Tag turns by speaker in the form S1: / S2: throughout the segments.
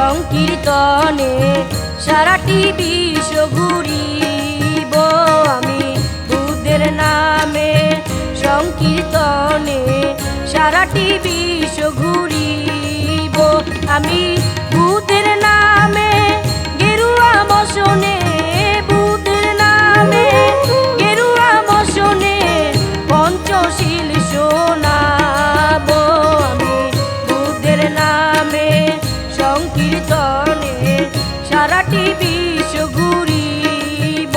S1: সংকীর্তনে সারাটি বিশ্ব ঘুরিব আমি। বুদ্ধের নামে সংকীর্তনে সারাটি বিশ্ব ঘুরিব আমি। সংকীর্তনে সারাটি বিশ্ব ঘুরিব।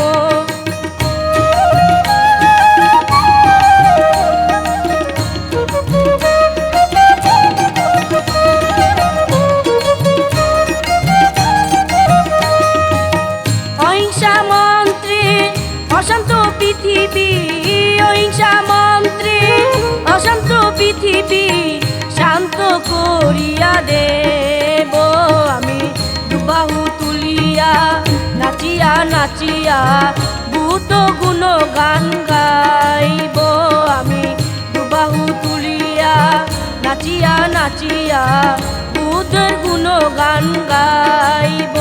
S1: অহিংসা মন্ত্রে অশান্ত পৃথিবী, অহিংসা মন্ত্রে অশান্ত পৃথিবী শান্ত করিয়া দেব নাচিয়া ভূত গুণ গান গাইব আমি। দুবাহু তুলিয়া নাচিয়া নাচিয়া বুদ্ধের গুণ গান গাইব।